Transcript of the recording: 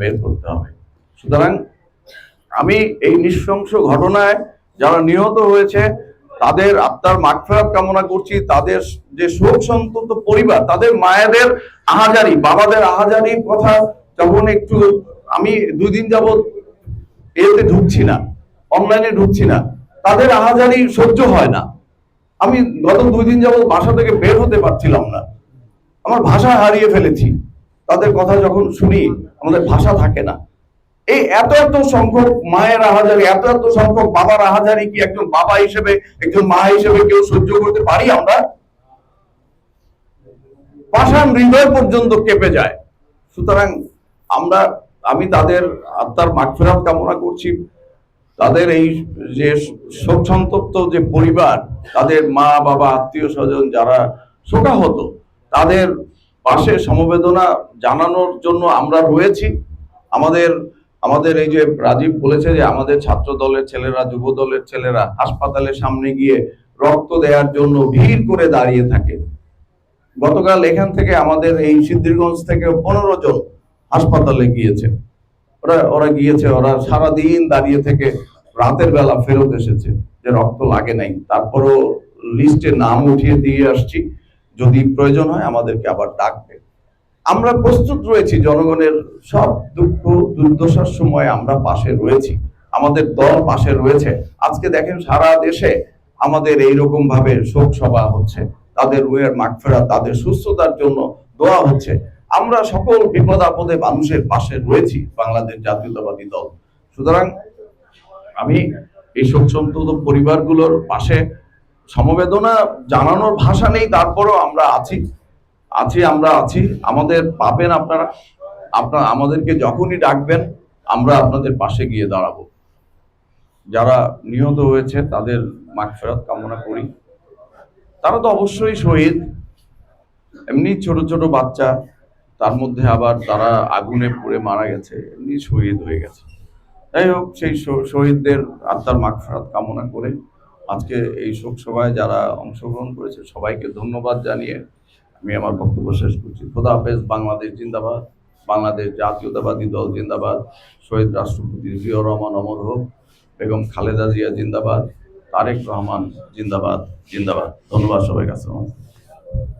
বের করতে হবে। সুতরাং আমি এই নৃশংস ঘটনায় যারা নিহত হয়েছে, তাদের আত্মার মাগফেরাত কামনা করছি। তাদের যে শোক সন্তপ্ত পরিবার, তাদের মায়েদের আহাজারি, বাবাদের আহাজারির কথা যখন একটু আমি দুই দিন যাবৎ এতে ঢুকছি না অনলাইনে ঢুকছি না, তাদের আহাজারি সহ্য হয় না। আমি গত দুই দিন যাবৎ বাসা থেকে বের হতে পারছিলাম না। আমার ভাষা হারিয়ে ফেলেছি। তাদের কথা যখন শুনি আমাদের ভাষা থাকে না। এই এত এত সংখ্যক মায়ের আহাজারি, এত এত সংখ্যক বাবার আহাজারি কি একজন বাবা হিসেবে, একজন মা হিসেবে কেউ সহ্য করতে পারি আমরা? পাষাণ হৃদয় পর্যন্ত কেঁপে যায়। সুতরাং আমরা, আমি তাদের আত্মার মাগফিরাত কামনা করছি। তাদের এই যে শোক সন্তপ্ত যে পরিবার, তাদের মা, বাবা আত্মীয় স্বজন যারা শোকাহত, তাদের পাশে সমবেদনা জানানোর জন্য আমরা রয়েছি। আমাদের আমাদের এই যে রাজীব বলেছে যে আমাদের ছাত্র দলের ছেলেরা যুব দলের ছেলেরা হাসপাতালের সামনে গিয়ে রক্ত দেওয়ার জন্য ভিড় করে দাঁড়িয়ে থাকে। গতকাল এখান থেকে আমাদের এই সিদ্ধিরগঞ্জ থেকে পনেরো জন হাসপাতালে গিয়েছে। ওরা ওরা গিয়েছে, ওরা সারা দিন দাঁড়িয়ে থেকে রাতের বেলা ফেরত এসেছে যে রক্ত লাগে নাই। তারপরও লিস্টে নাম উঠিয়ে দিয়ে আসছি। যদি প্রয়োজন হয় আমাদেরকে আবার ডাকবে। আমরা প্রস্তুত রয়েছি, জনগণের সব দুঃখ, দুর্দশার সময় আমরা পাশে রয়েছি। আমাদের দল পাশে রয়েছে। আজকে দেখেন সারা দেশে আমাদের এইরকম ভাবে শোক সভা হচ্ছে। তাদের রুয়ের মাগফেরা তাদের সুস্থতার জন্য দোয়া হচ্ছে। আমরা সকল বিপদ আপদে মানুষের পাশে রয়েছি, বাংলাদেশ জাতীয়তাবাদী দল। সুতরাং আমি এই শোক সন্তপ্ত পরিবারগুলোর পাশে সমবেদনা জানানোর ভাষা নেই, তারপরেও আমরা আছি। আছি, আমরা আছি। আমাদের পাবেন আপনারা। আপনার, আমাদেরকে যখনই ডাকবেন, আমরা আপনাদের পাশে গিয়ে দাঁড়াবো। যারা নিহত হয়েছে, তাদের মাগফেরত কামনা করি। তারা তো অবশ্যই শহীদ। এমনি ছোট ছোট বাচ্চা, তার মধ্যে আবার তারা আগুনে পুড়ে মারা গেছে, এমনি শহীদ হয়ে গেছে। যাই হোক, সেই শহীদদের আত্মার মাগফেরাত কামনা করে আজকে এই শোক সভায় যারা অংশগ্রহণ করেছে, সবাইকে ধন্যবাদ জানিয়ে আমি আমার বক্তব্য শেষ করছি। খোদা হাফেজ, বাংলাদেশ জিন্দাবাদ, বাংলাদেশ জাতীয়তাবাদী দল জিন্দাবাদ, শহীদ রাষ্ট্রপতি জিয়াউর রহমান অমর হোক, বেগম খালেদা জিয়া জিন্দাবাদ, তারেক রহমান জিন্দাবাদ জিন্দাবাদ। ধন্যবাদ সবাই কাছে